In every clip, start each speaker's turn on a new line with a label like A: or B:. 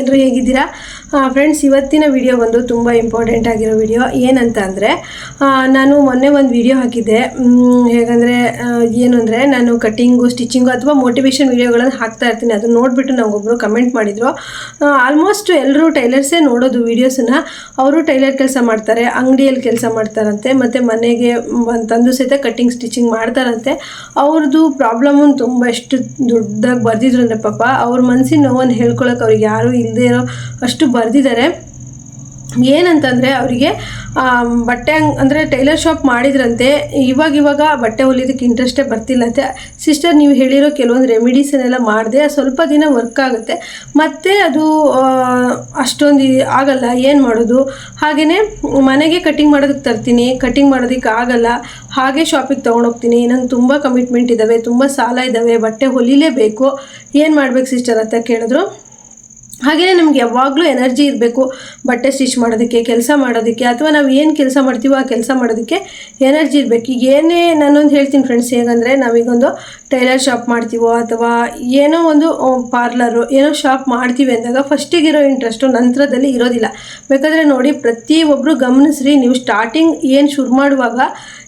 A: ಎಲ್ಲರೂ ಹೇಗಿದ್ದೀರಾ? ಫ್ರೆಂಡ್ಸ್ ಇವತ್ತಿನ ವಿಡಿಯೋ ಬಂದು ತುಂಬ ಇಂಪಾರ್ಟೆಂಟ್ ಆಗಿರೋ ವಿಡಿಯೋ ಏನಂತ ಅಂದರೆ ನಾನು ಮೊನ್ನೆ ಒಂದು ವಿಡಿಯೋ ಹಾಕಿದ್ದೆ. ಹೇಗಂದರೆ ಏನು ಅಂದರೆ, ನಾನು ಕಟ್ಟಿಂಗು ಸ್ಟಿಚಿಂಗು ಅಥವಾ ಮೋಟಿವೇಶನ್ ವಿಡಿಯೋಗಳನ್ನು ಹಾಕ್ತಾ ಇರ್ತೀನಿ. ಅದನ್ನ ನೋಡಿಬಿಟ್ಟು ನನಗೊಬ್ಬರು ಕಮೆಂಟ್ ಮಾಡಿದರು. ಆಲ್ಮೋಸ್ಟ್ ಎಲ್ಲರೂ ಟೈಲರ್ಸೇ ನೋಡೋದು ವಿಡಿಯೋಸನ್ನ ಅವರು ಟೈಲರ್ ಕೆಲಸ ಮಾಡ್ತಾರೆ, ಅಂಗಡಿಯಲ್ಲಿ ಕೆಲಸ ಮಾಡ್ತಾರಂತೆ, ಮತ್ತು ಮನೆಗೆ ತಂದು ಸಹಿತ ಕಟ್ಟಿಂಗ್ ಸ್ಟಿಚಿಂಗ್ ಮಾಡ್ತಾರಂತೆ. ಅವ್ರದ್ದು ಪ್ರಾಬ್ಲಮ್ ತುಂಬ ಎಷ್ಟು ದೊಡ್ಡದಾಗಿ ಬರ್ದಿದ್ರು ಅಂದರೆ ಪಾಪ, ಅವ್ರ ಮನಸ್ಸಿನ ನೋವನ್ನು ಹೇಳ್ಕೊಳಕ್ಕೆ ಅವ್ರಿಗೆ ಯಾರೂ ಇಲ್ಲದೆ ಇರೋ ಅಷ್ಟು ಬರೆದಿದ್ದಾರೆ. ಏನಂತಂದರೆ ಅವರಿಗೆ ಬಟ್ಟೆ ಅಂದರೆ ಟೈಲರ್ ಶಾಪ್ ಮಾಡಿದ್ರಂತೆ, ಇವಾಗ ಇವಾಗ ಬಟ್ಟೆ ಹೊಲಿಯೋದಕ್ಕೆ ಇಂಟ್ರೆಸ್ಟೇ ಬರ್ತಿಲ್ಲಂತೆ. ಸಿಸ್ಟರ್ ನೀವು ಹೇಳಿರೋ ಕೆಲವೊಂದು ರೆಮಿಡೀಸನ್ನೆಲ್ಲ ಮಾಡಿದೆ ಸ್ವಲ್ಪ ದಿನ ವರ್ಕ್ ಆಗುತ್ತೆ. ಮತ್ತೆ ಅದು ಅಷ್ಟೊಂದು ಆಗಲ್ಲ, ಏನು ಮಾಡೋದು? ಹಾಗೆಯೇ ಮನೆಗೆ ಕಟಿಂಗ್ ಮಾಡೋದಕ್ಕೆ ತರ್ತೀನಿ, ಕಟಿಂಗ್ ಮಾಡೋದಕ್ಕೆ ಆಗಲ್ಲ, ಹಾಗೆ ಶಾಪಿಗೆ ತೊಗೊಂಡೋಗ್ತೀನಿ ನಂಗೆ ತುಂಬ ಕಮಿಟ್ಮೆಂಟ್ ಇದ್ದಾವೆ ತುಂಬ ಸಾಲ ಇದ್ದಾವೆ ಬಟ್ಟೆ ಹೊಲಿಲೇಬೇಕು. ಏನು ಮಾಡ್ಬೇಕು ಸಿಸ್ಟರ್ ಅಂತ ಕೇಳಿದ್ರು? ಹಾಗೆಯೇ ನಮ್ಗೆ ಯಾವಾಗಲೂ ಎನರ್ಜಿ ಇರಬೇಕು, ಬಟ್ಟೆ ಸ್ಟಿಚ್ ಮಾಡೋದಕ್ಕೆ, ಕೆಲಸ ಮಾಡೋದಕ್ಕೆ, ಅಥವಾ ನಾವು ಏನು ಕೆಲಸ ಮಾಡ್ತೀವೋ ಆ ಕೆಲಸ ಮಾಡೋದಕ್ಕೆ ಎನರ್ಜಿ ಇರಬೇಕು. ಈಗ ಏನೇ ನಾನೊಂದು ಹೇಳ್ತೀನಿ ಫ್ರೆಂಡ್ಸ್ ಹೇಗಂದರೆ ನಾವೀಗೊಂದು ಟೈಲರ್ ಶಾಪ್ ಮಾಡ್ತೀವೋ, ಅಥವಾ ಏನೋ ಒಂದು ಪಾರ್ಲರು ಏನೋ ಶಾಪ್ ಮಾಡ್ತೀವಿ ಅಂದಾಗ ಫಸ್ಟಿಗಿರೋ ಇಂಟ್ರೆಸ್ಟು ನಂತರದಲ್ಲಿ ಇರೋದಿಲ್ಲ. ಬೇಕಾದರೆ ನೋಡಿ ಪ್ರತಿಯೊಬ್ಬರು ಗಮನಿಸ್ರಿ, ನೀವು ಸ್ಟಾರ್ಟಿಂಗ್ ಏನು ಶುರು ಮಾಡುವಾಗ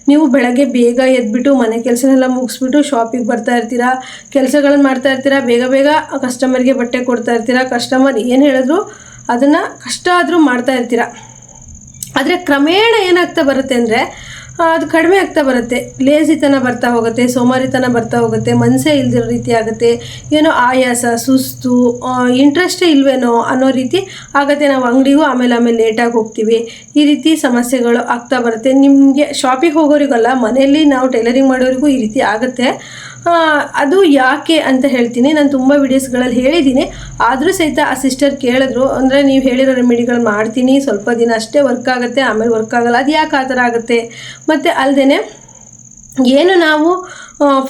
A: ನೀವು ಬೆಳಗ್ಗೆ ಬೇಗ ಎದ್ಬಿಟ್ಟು ಮನೆ ಕೆಲಸನೆಲ್ಲ ಮುಗಿಸ್ಬಿಟ್ಟು ಶಾಪಿಗೆ ಬರ್ತಾ ಇರ್ತೀರಾ ಕೆಲಸಗಳನ್ನು ಮಾಡ್ತಾ ಇರ್ತೀರಾ, ಬೇಗ ಬೇಗ ಕಸ್ಟಮರ್ಗೆ ಬಟ್ಟೆ ಕೊಡ್ತಾ ಇರ್ತೀರಾ ಕಸ್ಟಮರ್ ಏನು ಹೇಳಿದ್ರು ಅದನ್ನು ಕಷ್ಟ ಆದರೂ ಮಾಡ್ತಾ ಇರ್ತೀರಾ. ಆದರೆ ಕ್ರಮೇಣ ಏನಾಗ್ತಾ ಬರುತ್ತೆ ಅಂದರೆ ಅದು ಕಡಿಮೆ ಆಗ್ತಾ ಬರುತ್ತೆ. ಲೇಜಿತನ ಬರ್ತಾ ಹೋಗುತ್ತೆ, ಸೋಮಾರಿತನ ಬರ್ತಾ ಹೋಗುತ್ತೆ ಮನಸ್ಸೇ ಇಲ್ದಿರೋ ರೀತಿ ಆಗುತ್ತೆ. ಏನೋ ಆಯಾಸ, ಸುಸ್ತು ಇಂಟ್ರೆಸ್ಟೇ ಇಲ್ವೇನೋ ಅನ್ನೋ ರೀತಿ ಆಗುತ್ತೆ. ನಾವು ಅಂಗಡಿಗೂ ಆಮೇಲೆ ಆಮೇಲೆ ಲೇಟಾಗಿ ಹೋಗ್ತೀವಿ. ಈ ರೀತಿ ಸಮಸ್ಯೆಗಳು ಆಗ್ತಾ ಬರುತ್ತೆ. ನಿಮಗೆ ಶಾಪಿಗೆ ಹೋಗೋರಿಗಲ್ಲ, ಮನೆಯಲ್ಲಿ ನಾವು ಟೈಲರಿಂಗ್ ಮಾಡೋರಿಗೂ ಈ ರೀತಿ ಆಗುತ್ತೆ. ಅದು ಯಾಕೆ ಅಂತ ಹೇಳ್ತೀನಿ. ನಾನು ತುಂಬ ವೀಡಿಯೋಸ್ಗಳಲ್ಲಿ ಹೇಳಿದ್ದೀನಿ. ಆದರೂ ಸಹಿತ ಆ ಸಿಸ್ಟರ್ ಕೇಳಿದ್ರು, ಅಂದರೆ ನೀವು ಹೇಳಿರೋ ರೆಮಿಡಿಗಳು ಮಾಡ್ತೀನಿ. ಸ್ವಲ್ಪ ದಿನ ಅಷ್ಟೇ ವರ್ಕ್ ಆಗುತ್ತೆ, ಆಮೇಲೆ ವರ್ಕ್ ಆಗಲ್ಲ. ಅದು ಯಾಕೆ ಆ ಥರ ಆಗುತ್ತೆ? ಮತ್ತು ಅಲ್ಲದೆ ಏನು ನಾವು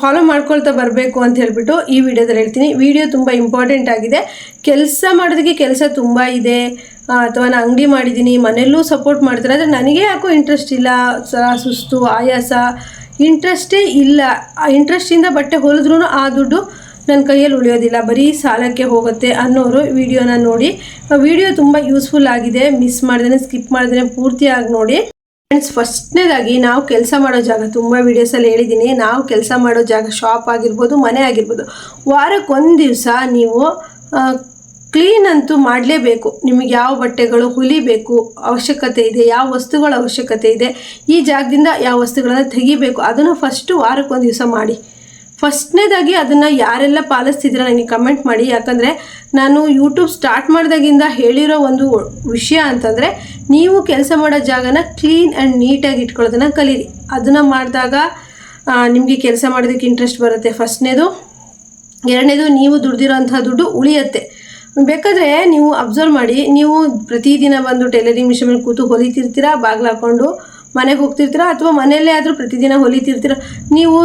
A: ಫಾಲೋ ಮಾಡ್ಕೊಳ್ತಾ ಬರಬೇಕು ಅಂತ ಹೇಳ್ಬಿಟ್ಟು ಈ ವಿಡಿಯೋದಲ್ಲಿ ಹೇಳ್ತೀನಿ. ವಿಡಿಯೋ ತುಂಬ ಇಂಪಾರ್ಟೆಂಟ್ ಆಗಿದೆ. ಕೆಲಸ ಮಾಡೋದಕ್ಕೆ ಕೆಲಸ ತುಂಬ ಇದೆ. ಅಥವಾ ನಾನು ಅಂಗಡಿ ಮಾಡಿದ್ದೀನಿ, ಮನೆಯಲ್ಲೂ ಸಪೋರ್ಟ್ ಮಾಡ್ತಾರೆ. ಆದರೆ ನನಗೆ ಯಾಕೋ ಇಂಟ್ರೆಸ್ಟ್ ಇಲ್ಲ. ಸುಸ್ತು, ಆಯಾಸ. ಇಂಟ್ರೆಸ್ಟೇ ಇಲ್ಲ. ಇಂಟ್ರೆಸ್ಟಿಂದ ಬಟ್ಟೆ ಹೊಲಿದ್ರೂ ಆ ದುಡ್ಡು ನನ್ನ ಕೈಯಲ್ಲಿ ಉಳಿಯೋದಿಲ್ಲ. ಬರೀ ಸಾಲಕ್ಕೆ ಹೋಗುತ್ತೆ ಅನ್ನೋರು ವಿಡಿಯೋನ ನೋಡಿ. ವಿಡಿಯೋ ತುಂಬ ಯೂಸ್ಫುಲ್ ಆಗಿದೆ. ಮಿಸ್ ಮಾಡಿದ್ರೆ ಸ್ಕಿಪ್ ಮಾಡಿದ್ರೆ ಪೂರ್ತಿಯಾಗಿ ನೋಡಿ. ಫ್ರೆಂಡ್ಸ್ ಫಸ್ಟ್ನೇದಾಗಿ ನಾವು ಕೆಲಸ ಮಾಡೋ ಜಾಗ ತುಂಬ ವೀಡಿಯೋಸಲ್ಲಿ ಹೇಳಿದ್ದೀನಿ. ನಾವು ಕೆಲಸ ಮಾಡೋ ಜಾಗ ಶಾಪ್ ಆಗಿರ್ಬೋದು, ಮನೆ ಆಗಿರ್ಬೋದು. ವಾರಕ್ಕೆ ಒಂದು ದಿವಸ ನೀವು ಕ್ಲೀನ್ ಅಂತೂ ಮಾಡಲೇಬೇಕು. ನಿಮಗೆ ಯಾವ ಬಟ್ಟೆಗಳು ಹುಲಿಬೇಕು, ಅವಶ್ಯಕತೆ ಇದೆ, ಯಾವ ವಸ್ತುಗಳ ಅವಶ್ಯಕತೆ ಇದೆ, ಈ ಜಾಗದಿಂದ ಯಾವ ವಸ್ತುಗಳನ್ನು ತೆಗಿಬೇಕು, ಅದನ್ನು ಫಸ್ಟು ವಾರಕ್ಕೆ ಒಂದು ದಿವಸ ಮಾಡಿ. ಫಸ್ಟ್ನೇದಾಗಿ ಅದನ್ನು ಯಾರೆಲ್ಲ ಪಾಲಿಸ್ತಿದ್ರೆ ನನಗೆ ಕಮೆಂಟ್ ಮಾಡಿ. ಯಾಕಂದರೆ ನಾನು ಯೂಟ್ಯೂಬ್ ಸ್ಟಾರ್ಟ್ ಮಾಡಿದಾಗಿಂದ ಹೇಳಿರೋ ಒಂದು ವಿಷಯ ಅಂತಂದರೆ, ನೀವು ಕೆಲಸ ಮಾಡೋ ಜಾಗನ ಕ್ಲೀನ್ ಆ್ಯಂಡ್ ನೀಟಾಗಿ ಇಟ್ಕೊಳ್ಳೋದನ್ನು ಕಲೀರಿ. ಅದನ್ನು ಮಾಡಿದಾಗ ನಿಮಗೆ ಕೆಲಸ ಮಾಡೋದಕ್ಕೆ ಇಂಟ್ರೆಸ್ಟ್ ಬರುತ್ತೆ. ಫಸ್ಟ್ನೇದು ಎರಡನೇದು, ನೀವು ದುಡ್ದಿರೋಂಥ ದುಡ್ಡು ಉಳಿಯುತ್ತೆ. ಬೇಕಾದರೆ ನೀವು ಅಬ್ಸರ್ವ್ ಮಾಡಿ, ನೀವು ಪ್ರತಿದಿನ ಬಂದು ಟೈಲರಿಂಗ್ ಮಿಷನ್ ಮೇಲೆ ಕೂತು ಹೊಲಿತಿರ್ತೀರಾ, ಬಾಗಿಲು ಹಾಕ್ಕೊಂಡು ಮನೆಗೆ ಹೋಗ್ತಿರ್ತೀರಾ, ಅಥವಾ ಮನೆಯಲ್ಲೇ ಆದರೂ ಪ್ರತಿದಿನ ಹೊಲಿತಿರ್ತೀರ? ನೀವು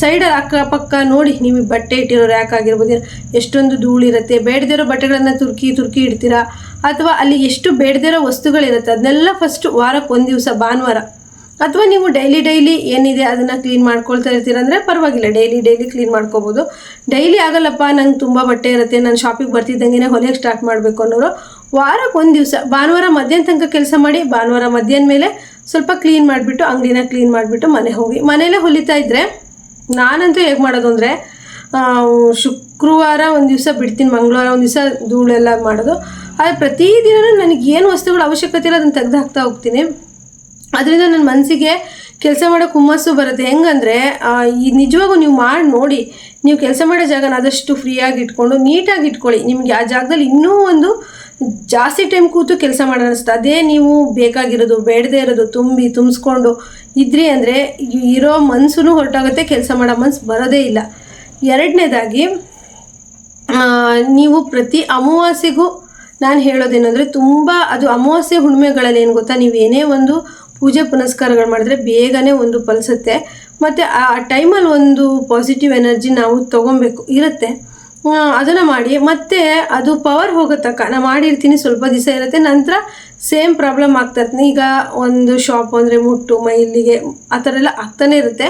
A: ಸೈಡಲ್ಲಿ ಅಕ್ಕಪಕ್ಕ ನೋಡಿ ನೀವು ಬಟ್ಟೆ ಇಟ್ಟಿರೋ ರ್ಯಾಕ್ ಆಗಿರ್ಬೋದು? ಎಷ್ಟೊಂದು ಧೂಳಿರುತ್ತೆ, ಬೇಡದಿರೋ ಬಟ್ಟೆಗಳನ್ನು ತುರ್ಕಿ ತುರ್ಕಿ ಇಡ್ತೀರಾ? ಅಥವಾ ಅಲ್ಲಿ ಎಷ್ಟು ಬೇಡದಿರೋ ವಸ್ತುಗಳಿರುತ್ತೆ, ಅದನ್ನೆಲ್ಲ ಫಸ್ಟ್ ವಾರಕ್ಕೆ ಒಂದು ದಿವಸ, ಭಾನುವಾರ. ಅಥವಾ ನೀವು ಡೈಲಿ ಡೈಲಿ ಏನಿದೆ ಅದನ್ನು ಕ್ಲೀನ್ ಮಾಡ್ಕೊಳ್ತಾ ಇರ್ತೀರ ಅಂದರೆ ಪರವಾಗಿಲ್ಲ. ಡೈಲಿ ಡೈಲಿ ಕ್ಲೀನ್ ಮಾಡ್ಕೋಬೋದು. ಡೈಲಿ ಆಗಲ್ಲಪ್ಪ, ನಂಗೆ ತುಂಬ ಬಟ್ಟೆ ಇರುತ್ತೆ, ನಾನು ಶಾಪಿಗೆ ಬರ್ತಿದ್ದಂಗೆ ಹೊಲಿಯೋಕ್ಕೆ ಸ್ಟಾರ್ಟ್ ಮಾಡಬೇಕು ಅನ್ನೋರು ವಾರಕ್ಕೆ ಒಂದು ದಿವಸ, ಭಾನುವಾರ ಮಧ್ಯಾಹ್ನ ತನಕ ಕೆಲಸ ಮಾಡಿ, ಭಾನುವಾರ ಮಧ್ಯಾಹ್ನ ಮೇಲೆ ಸ್ವಲ್ಪ ಕ್ಲೀನ್ ಮಾಡಿಬಿಟ್ಟು, ಅಂಗಡಿನ ಕ್ಲೀನ್ ಮಾಡಿಬಿಟ್ಟು ಮನೆ ಹೋಗಿ. ಮನೇಲೇ ಹೊಲಿತಾ ಇದ್ದರೆ ನಾನಂತೂ ಹೇಗೆ ಮಾಡೋದು ಅಂದರೆ ಶುಕ್ರವಾರ ಒಂದು ದಿವಸ ಬಿಡ್ತೀನಿ, ಮಂಗಳವಾರ ಒಂದು ದಿವಸ ಧೂಳೆಲ್ಲ ಮಾಡೋದು. ಆದರೆ ಪ್ರತಿದಿನ ನನಗೆ ಏನು ವಸ್ತುಗಳ ಅವಶ್ಯಕತೆ ಇಲ್ಲ, ಅದನ್ನು ತೆಗೆದು ಹಾಕ್ತಾ ಹೋಗ್ತೀನಿ. ಅದರಿಂದ ನನ್ನ ಮನಸ್ಸಿಗೆ ಕೆಲಸ ಮಾಡೋ ಹುಮ್ಮಸ್ಸು ಬರುತ್ತೆ. ಹೆಂಗಂದರೆ ಈ ನಿಜವಾಗೂ ನೀವು ಮಾಡಿ ನೋಡಿ, ನೀವು ಕೆಲಸ ಮಾಡೋ ಜಾಗನ ಆದಷ್ಟು ಫ್ರೀಯಾಗಿ ಇಟ್ಕೊಂಡು, ನೀಟಾಗಿ ಇಟ್ಕೊಳ್ಳಿ. ನಿಮಗೆ ಆ ಜಾಗದಲ್ಲಿ ಇನ್ನೂ ಒಂದು ಜಾಸ್ತಿ ಟೈಮ್ ಕೂತು ಕೆಲಸ ಮಾಡೋಣ ಅನಿಸುತ್ತೆ. ಅದೇ ನೀವು ಬೇಕಾಗಿರೋದು, ಬೇಡದೇ ಇರೋದು, ತುಂಬಿ, ತುಂಬಿಸ್ಕೊಂಡು ಇದ್ರಿ ಅಂದರೆ ಇರೋ ಮನಸ್ಸು ಹೊರಟಾಗುತ್ತೆ, ಕೆಲಸ ಮಾಡೋ ಮನಸ್ಸು ಬರೋದೇ ಇಲ್ಲ. ಎರಡನೇದಾಗಿ ನೀವು ಪ್ರತಿ ಅಮಾವಾಸ್ಯೆಗೂ ನಾನು ಹೇಳೋದೇನೆಂದರೆ, ತುಂಬ ಅದು ಅಮಾವಾಸ್ಯೆ ಹುಣ್ಣಿಮೆಗಳಲ್ಲಿ ಏನು ಗೊತ್ತಾ? ನೀವು ಏನೇ ಒಂದು ಪೂಜೆ ಪುನಸ್ಕಾರಗಳು ಮಾಡಿದ್ರೆ ಬೇಗನೆ ಒಂದು ಫಲಿಸುತ್ತೆ. ಮತ್ತು ಆ ಟೈಮಲ್ಲಿ ಒಂದು ಪಾಸಿಟಿವ್ ಎನರ್ಜಿ ನಾವು ತೊಗೊಬೇಕು ಇರುತ್ತೆ. ಅದನ್ನು ಮಾಡಿ, ಮತ್ತೆ ಅದು ಪವರ್ ಹೋಗೋ ತನಕ ನಾನು ಮಾಡಿರ್ತೀನಿ ಸ್ವಲ್ಪ ದಿವಸ ಇರುತ್ತೆ, ನಂತರ ಸೇಮ್ ಪ್ರಾಬ್ಲಮ್ ಆಗ್ತಾ ಇರ್ತೀನಿ. ಈಗ ಒಂದು ಶಾಪ್ ಅಂದರೆ ಮುಟ್ಟು, ಮೈಲಿಗೆ, ಆ ಥರ ಎಲ್ಲ ಆಗ್ತಾನೆ ಇರುತ್ತೆ.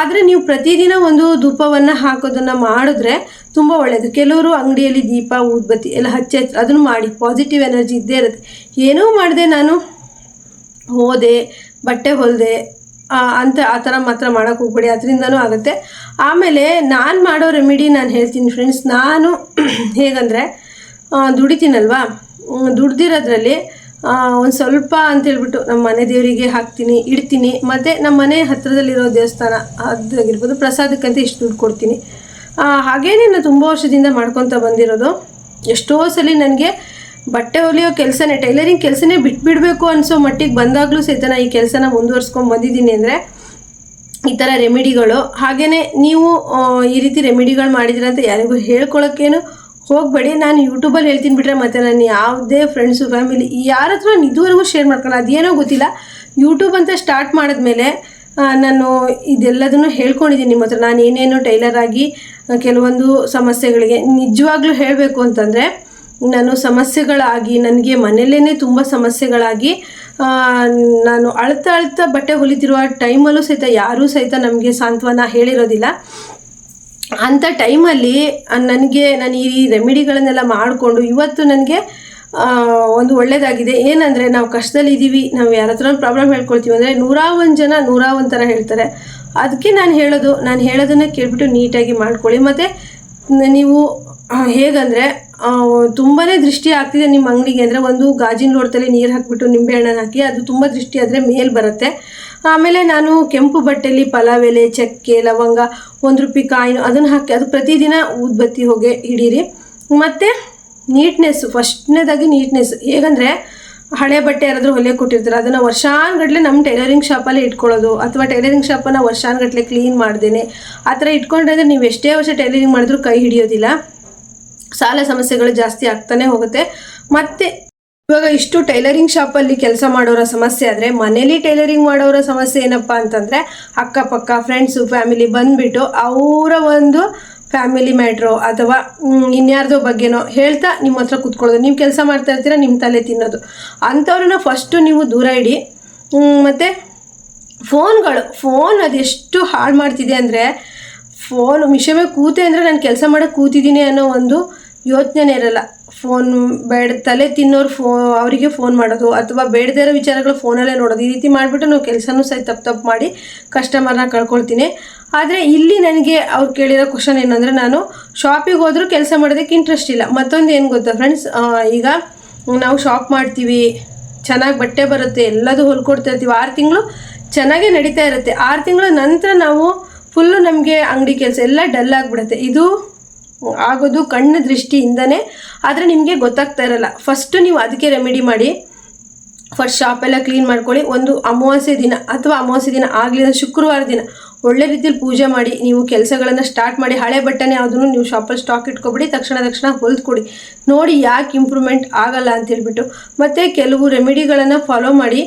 A: ಆದರೆ ನೀವು ಪ್ರತಿದಿನ ಒಂದು ಧೂಪವನ್ನು ಹಾಕೋದನ್ನು ಮಾಡಿದ್ರೆ ತುಂಬ ಒಳ್ಳೆಯದು ಕೆಲವರು ಅಂಗಡಿಯಲ್ಲಿ ದೀಪ, ಊದ್ಬತ್ತಿ ಎಲ್ಲ ಹಚ್ಚಿ ಅದನ್ನು ಮಾಡಿ ಪಾಸಿಟಿವ್ ಎನರ್ಜಿ ಇದ್ದೇ ಇರುತ್ತೆ. ಏನೂ ಮಾಡಿದೆ ನಾನು ಹೋದೆ, ಬಟ್ಟೆ ಹೊಲಿದೆ ಅಂತ ಆ ಥರ ಮಾತ್ರ ಮಾಡೋಕ್ಕೆ ಹೋಗ್ಬೇಡಿ, ಅದರಿಂದನೂ ಆಗುತ್ತೆ. ಆಮೇಲೆ ನಾನು ಮಾಡೋ ರೆಮಿಡಿ ನಾನು ಹೇಳ್ತೀನಿ ಫ್ರೆಂಡ್ಸ್ ನಾನು ಹೇಗಂದರೆ ದುಡಿತೀನಲ್ವಾ? ದುಡ್ದಿರೋದ್ರಲ್ಲಿ ಒಂದು ಸ್ವಲ್ಪ ಅಂತೇಳ್ಬಿಟ್ಟು ನಮ್ಮ ಮನೆ ದೇವರಿಗೆ ಹಾಕ್ತೀನಿ, ಇಡ್ತೀನಿ, ಮತ್ತು ನಮ್ಮ ಮನೆ ಹತ್ತಿರದಲ್ಲಿರೋ ದೇವಸ್ಥಾನ ಅದಾಗಿರ್ಬೋದು ಪ್ರಸಾದಕ್ಕಂತ ಇಷ್ಟು ದುಡ್ಡು ಕೊಡ್ತೀನಿ. ಹಾಗೇ ನಾನು ತುಂಬ ವರ್ಷದಿಂದ ಮಾಡ್ಕೊತ ಬಂದಿರೋದು, ಎಷ್ಟೋ ಸಲ ನನಗೆ ಬಟ್ಟೆ ಹೊಲಿಯೋ ಕೆಲಸನೇ, ಟೈಲರಿಂಗ್ ಕೆಲಸನೇ ಬಿಟ್ಬಿಡಬೇಕು ಅನಿಸೋ ಮಟ್ಟಿಗೆ ಬಂದಾಗಲೂ ಸಹಿತ ನಾನು ಈ ಕೆಲಸನ ಮುಂದುವರ್ಸ್ಕೊಂಡು ಬಂದಿದ್ದೀನಿ ಅಂದರೆ ಈ ಥರ ರೆಮಿಡಿಗಳು. ಹಾಗೆಯೇ ನೀವು ಈ ರೀತಿ ರೆಮಿಡಿಗಳು ಮಾಡಿದ್ರೆ ಅಂತ ಯಾರಿಗೂ ಹೇಳ್ಕೊಳಕ್ಕೇನು ಹೋಗಬೇಡಿ. ನಾನು ಯೂಟ್ಯೂಬಲ್ಲಿ ಹೇಳ್ತೀನಿ ಬಿಟ್ರೆ ಮತ್ತೆ ನಾನು ಯಾವುದೇ ಫ್ರೆಂಡ್ಸು ಫ್ಯಾಮಿಲಿ ಯಾರ ಹತ್ರ ನಾನು ಇದುವರೆಗೂ ಶೇರ್ ಮಾಡ್ಕೊಳ್ಳೋ ಅದೇನೋ ಗೊತ್ತಿಲ್ಲ. ಯೂಟ್ಯೂಬ್ ಅಂತ ಸ್ಟಾರ್ಟ್ ಮಾಡಿದ್ಮೇಲೆ ನಾನು ಇದೆಲ್ಲದನ್ನು ಹೇಳ್ಕೊಂಡಿದ್ದೀನಿ ನಿಮ್ಮ ಹತ್ರ. ನಾನು ಏನೇನು ಟೈಲರ್ ಆಗಿ ಕೆಲವೊಂದು ಸಮಸ್ಯೆಗಳಿಗೆ ನಿಜವಾಗ್ಲೂ ಹೇಳಬೇಕು ಅಂತಂದರೆ ನಾನು ಸಮಸ್ಯೆಗಳಾಗಿ, ನನಗೆ ಮನೆಯಲ್ಲೇ ತುಂಬ ಸಮಸ್ಯೆಗಳಾಗಿ ನಾನು ಅಳ್ತಾ ಅಳ್ತಾ ಬಟ್ಟೆ ಹೊಲಿತಿರುವ ಟೈಮಲ್ಲೂ ಸಹಿತ, ಯಾರೂ ಸಹಿತ ನಮಗೆ ಸಾಂತ್ವನ ಹೇಳಿರೋದಿಲ್ಲ. ಅಂಥ ಟೈಮಲ್ಲಿ ನನಗೆ, ನಾನು ಈ ರೆಮಿಡಿಗಳನ್ನೆಲ್ಲ ಮಾಡಿಕೊಂಡು, ಇವತ್ತು ನನಗೆ ಒಂದು ಒಳ್ಳೆಯದಾಗಿದೆ ಏನಂದರೆ, ನಾವು ಕಷ್ಟದಲ್ಲಿ ಇದ್ದೀವಿ ನಾವು ಯಾರ ಹತ್ರ ಪ್ರಾಬ್ಲಮ್ ಹೇಳ್ಕೊಳ್ತೀವಿ ಅಂದರೆ ನೂರ ಒಂದು ಜನ ನೂರಾ ಒಂದು ಥರ ಹೇಳ್ತಾರೆ. ಅದಕ್ಕೆ ನಾನು ಹೇಳೋದು, ನಾನು ಹೇಳೋದನ್ನು ಕೇಳ್ಬಿಟ್ಟು ನೀಟಾಗಿ ಮಾಡ್ಕೊಳ್ಳಿ. ಮತ್ತು, ನೀವು ಹೇಗಂದರೆ ತುಂಬಾ ದೃಷ್ಟಿ ಆಗ್ತಿದೆ ನಿಮ್ಮ ಅಂಗಡಿಗೆ ಅಂದರೆ ಒಂದು ಗಾಜಿನ ಲೋಟದಲ್ಲಿ ನೀರು ಹಾಕಿಬಿಟ್ಟು ನಿಂಬೆಹಣ್ಣನ್ನು ಹಾಕಿ ಅದು ತುಂಬ ದೃಷ್ಟಿ ಆದರೆ ಮೇಲ್ ಬರುತ್ತೆ. ಆಮೇಲೆ ನಾನು ಕೆಂಪು ಬಟ್ಟೆಯಲ್ಲಿ ಪಲಾವ್ ಎಲೆ, ಚಕ್ಕೆ, ಲವಂಗ, ಒಂದು ರೂಪಾಯಿ ಕಾಯಿನು ಅದನ್ನು ಹಾಕಿ ಅದು ಪ್ರತಿದಿನ ಊದ್ಬತ್ತಿ ಹೋಗಿ ಹಿಡೀರಿ. ಮತ್ತು ನೀಟ್ನೆಸ್ ಫಸ್ಟ್ನೇದಾಗಿ ನೀಟ್ನೆಸ್ ಹೇಗಂದರೆ, ಹಳೆ ಬಟ್ಟೆ ಯಾರಾದರೂ ಹೊಲೆ ಕೊಟ್ಟಿರ್ತಾರೆ, ಅದನ್ನು ವರ್ಷಾನ್ಗಟ್ಟಲೆ ನಮ್ಮ ಟೈಲರಿಂಗ್ ಶಾಪಲ್ಲಿ ಇಟ್ಕೊಳ್ಳೋದು. ಅಥವಾ ಟೈಲರಿಂಗ್ ಶಾಪನ್ನು ವರ್ಷಾನ್ಗಟ್ಟಲೆ ಕ್ಲೀನ್ ಮಾಡ್ದೇನೆ. ಆ ಥರ ಇಟ್ಕೊಂಡ್ರೆ ನೀವು ಎಷ್ಟೇ ವರ್ಷ ಟೈಲರಿಂಗ್ ಮಾಡಿದ್ರೂ ಕೈ ಹಿಡಿಯೋದಿಲ್ಲ. ಸಾಲ ಸಮಸ್ಯೆಗಳು ಜಾಸ್ತಿ ಆಗ್ತಾನೆ ಹೋಗುತ್ತೆ. ಮತ್ತೆ ಇವಾಗ ಇಷ್ಟು ಟೈಲರಿಂಗ್ ಶಾಪಲ್ಲಿ ಕೆಲಸ ಮಾಡೋರ ಸಮಸ್ಯೆ ಆದರೆ, ಮನೇಲಿ ಟೈಲರಿಂಗ್ ಮಾಡೋರ ಸಮಸ್ಯೆ ಏನಪ್ಪ ಅಂತಂದರೆ, ಅಕ್ಕಪಕ್ಕ ಫ್ರೆಂಡ್ಸು ಫ್ಯಾಮಿಲಿ ಬಂದುಬಿಟ್ಟು ಅವರ ಒಂದು ಫ್ಯಾಮಿಲಿ ಮ್ಯಾಟ್ರೋ ಅಥವಾ ಇನ್ಯಾರ್ದೋ ಬಗ್ಗೆನೋ ಹೇಳ್ತಾ ನಿಮ್ಮ ಹತ್ರ ಕೂತ್ಕೊಳ್ಳೋದು. ನೀವು ಕೆಲಸ ಮಾಡ್ತಾ ಇರ್ತೀರ, ನಿಮ್ಮ ತಲೆ ತಿನ್ನೋದು. ಅಂಥವ್ರನ್ನ ಫಸ್ಟು ನೀವು ದೂರ ಇಡಿ. ಮತ್ತೆ ಫೋನ್ಗಳು, ಫೋನ್ ಅದೆಷ್ಟು ಹಾಳು ಮಾಡ್ತಿದೆ ಅಂದರೆ, ಫೋನ್ ಮಿಷಮೇ ಕೂತೆ ಅಂದರೆ ನಾನು ಕೆಲಸ ಮಾಡೋಕ್ಕೆ ಕೂತಿದ್ದೀನಿ ಅನ್ನೋ ಒಂದು ಯೋಚನೆ ಇರಲ್ಲ. ಫೋನ್ ಬೇಡ, ತಲೆ ತಿನ್ನೋರು ಫೋ, ಅವರಿಗೆ ಫೋನ್ ಮಾಡೋದು ಅಥವಾ ಬೇಡದೇ ಇರೋ ವಿಚಾರಗಳು ಫೋನಲ್ಲೇ ನೋಡೋದು. ಈ ರೀತಿ ಮಾಡಿಬಿಟ್ಟು ನಾವು ಕೆಲಸನೂ ಸಹ ತಪ್ಪು ತಪ್ಪು ಮಾಡಿ ಕಸ್ಟಮರ್ನ ಕಳ್ಕೊಳ್ತೀನಿ. ಆದರೆ ಇಲ್ಲಿ ನನಗೆ ಅವ್ರು ಕೇಳಿರೋ ಕ್ವಶನ್ ಏನಂದರೆ ನಾನು ಶಾಪಿಗೆ ಹೋದರೂ ಕೆಲಸ ಮಾಡೋದಕ್ಕೆ ಇಂಟ್ರೆಸ್ಟ್ ಇಲ್ಲ. ಮತ್ತೊಂದು ಏನು ಗೊತ್ತಾ ಫ್ರೆಂಡ್ಸ್ ಈಗ ನಾವು ಶಾಪ್ ಮಾಡ್ತೀವಿ, ಚೆನ್ನಾಗಿ ಬಟ್ಟೆ ಬರುತ್ತೆ, ಎಲ್ಲದೂ ಹೊಲ್ಕೊಡ್ತಾ ಇರ್ತೀವಿ. ಆರು ತಿಂಗಳು ಚೆನ್ನಾಗೇ ನಡೀತಾ ಇರುತ್ತೆ. ಆರು ತಿಂಗಳ ನಂತರ ನಾವು ಫುಲ್ಲು ನಮಗೆ ಅಂಗಡಿ ಕೆಲಸ ಎಲ್ಲ ಡಲ್ ಆಗಿಬಿಡುತ್ತೆ. ಇದು ಆಗೋದು ಕಣ್ಣು ದೃಷ್ಟಿಯಿಂದನೇ, ಆದರೆ ನಿಮಗೆ ಗೊತ್ತಾಗ್ತಾ ಇರಲ್ಲ. ಫಸ್ಟು ನೀವು ಅದಕ್ಕೆ ರೆಮಿಡಿ ಮಾಡಿ ಫಸ್ಟ್ ಶಾಪೆಲ್ಲ ಕ್ಲೀನ್ ಮಾಡ್ಕೊಳ್ಳಿ. ಒಂದು ಅಮಾವಾಸ್ಯೆ ದಿನ ಅಥವಾ ಅಮಾವಾಸ್ಯೆ ದಿನ ಆಗಲಿ ಶುಕ್ರವಾರ ದಿನ ಒಳ್ಳೆ ರೀತಿಯಲ್ಲಿ ಪೂಜೆ ಮಾಡಿ, ನೀವು ಕೆಲಸಗಳನ್ನು ಸ್ಟಾರ್ಟ್ ಮಾಡಿ, ಹಳೆ ಬಟ್ಟೆನೇ ಯಾವುದನ್ನು ನೀವು ಶಾಪಲ್ಲಿ ಸ್ಟಾಕ್ ಇಟ್ಕೊಬಿಡಿ, ತಕ್ಷಣ ತಕ್ಷಣ ಕೊಡಿ ನೋಡಿ ಯಾಕೆ ಇಂಪ್ರೂವ್ಮೆಂಟ್ ಆಗಲ್ಲ ಅಂತ ಹೇಳ್ಬಿಟ್ಟು. ಮತ್ತು ಕೆಲವು ರೆಮಿಡಿಗಳನ್ನು ಫಾಲೋ ಮಾಡಿ